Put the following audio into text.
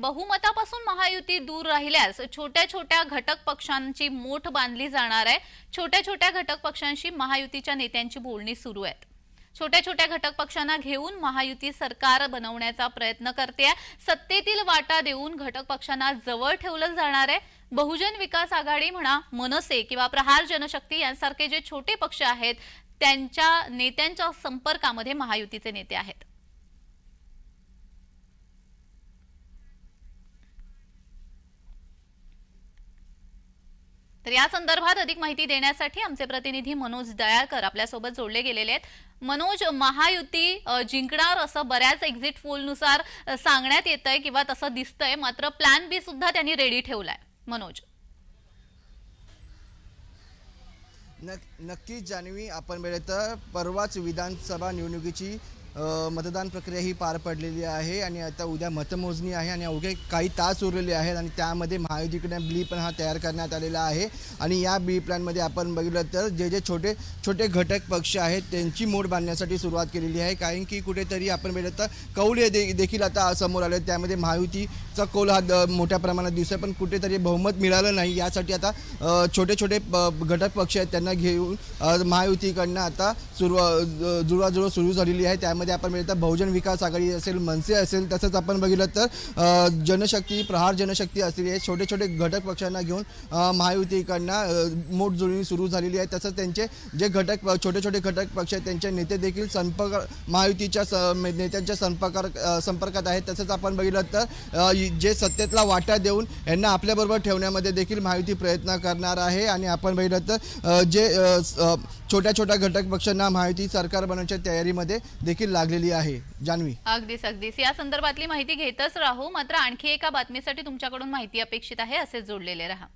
बहुमतापासून महायुती दूर राहिल्यास छोट्या छोट्या घटक पक्षांची मोठ बांधली जाणार आहे. छोट्या छोट्या घटक पक्षांशी महायुतीच्या नेत्यांची बोलणी सुरू आहेत. छोट्या छोट्या घटक पक्षांना घेऊन महायुती सरकार बनवण्याचा प्रयत्न करते सत्तेतील वाटा देऊन घटक पक्षांना जवळ ठेवलं जाणार आहे. बहुजन विकास आघाडी म्हणा मनसे किंवा प्रहार जनशक्ती यांसारखे जे छोटे पक्ष आहेत त्यांच्या नेत्यांच्या संपर्कामध्ये महायुतीचे नेते आहेत. तर या संदर्भात अधिक माहिती देण्यासाठी आमचे प्रतिनिधी मनोज दयाळकर आपल्यासोबत जोडले गेलेले आहेत. मनोज महायुती जिंकणार असं बऱ्याच एक्झिट पोलनुसार सांगण्यात येत आहे किंवा तसं दिसतंय. मात्र प्लॅन बी सुद्धा त्यांनी रेडी ठेवलाय. मनोज. नक्कीच जान्हवी. आपण बघितलं तर परवाच विधानसभा निवडणुकीची मतदान प्रक्रिया ही पार पडलेली आहे आणि आता उद्या मतमोजणी आहे आणि अवघे काही तास उरलेले आहेत आणि त्यामध्ये महायुतीकडे बी पण हा तयार करण्यात आलेला आहे. आणि या बी प्लॅनमध्ये आपण बघितलं तर जे जे छोटे छोटे घटक पक्ष आहेत त्यांची मोड बांधण्यासाठी सुरुवात केलेली आहे. कारण की कुठेतरी आपण बघितलं तर कौल हे दे देखील आता समोर आले. त्यामध्ये महायुतीचा कौल हा द- मोठ्या प्रमाणात दिसतोय पण कुठेतरी बहुमत मिळालं नाही. यासाठी आता छोटे छोटे प- घटक पक्ष आहेत त्यांना घेऊन महायुतीकडनं आता सुरुवा जुळवाजुळव सुरू झालेली आहे. यामध्ये आपण बघितलं बहुजन विकास आघाडी असेल मनसे असेल तसंच आपण बघितलं तर जनशक्ती प्रहार जनशक्ती असतील हे छोटे छोटे घटक पक्षांना घेऊन महायुतीकडनं मोठजुळणी सुरू झालेली आहे. तसंच त्यांचे जे घटक छोटे छोटे घटक पक्ष आहेत त्यांचे नेते देखील संपर्क महायुतीच्या स नेत्यांच्या संपर्कात संपर्कात आहेत. तसंच आपण बघितलं तर जे सत्तेतला वाटा देऊन यांना आपल्याबरोबर ठेवण्यामध्ये देखील महायुती प्रयत्न करणार आहे. आणि आपण बघितलं तर जे छोट्या छोट्या घटक पक्षांना महायुती सरकार बनवण्याच्या तयारीमध्ये देखील देखील लागलेली आहे. जान्हवी. अगदीच अगदीच. या संदर्भातली माहिती घेतच राहू. मात्र आणखी एका बातमीसाठी तुमच्याकडून माहिती अपेक्षित आहे. असे जोडलेले राहा.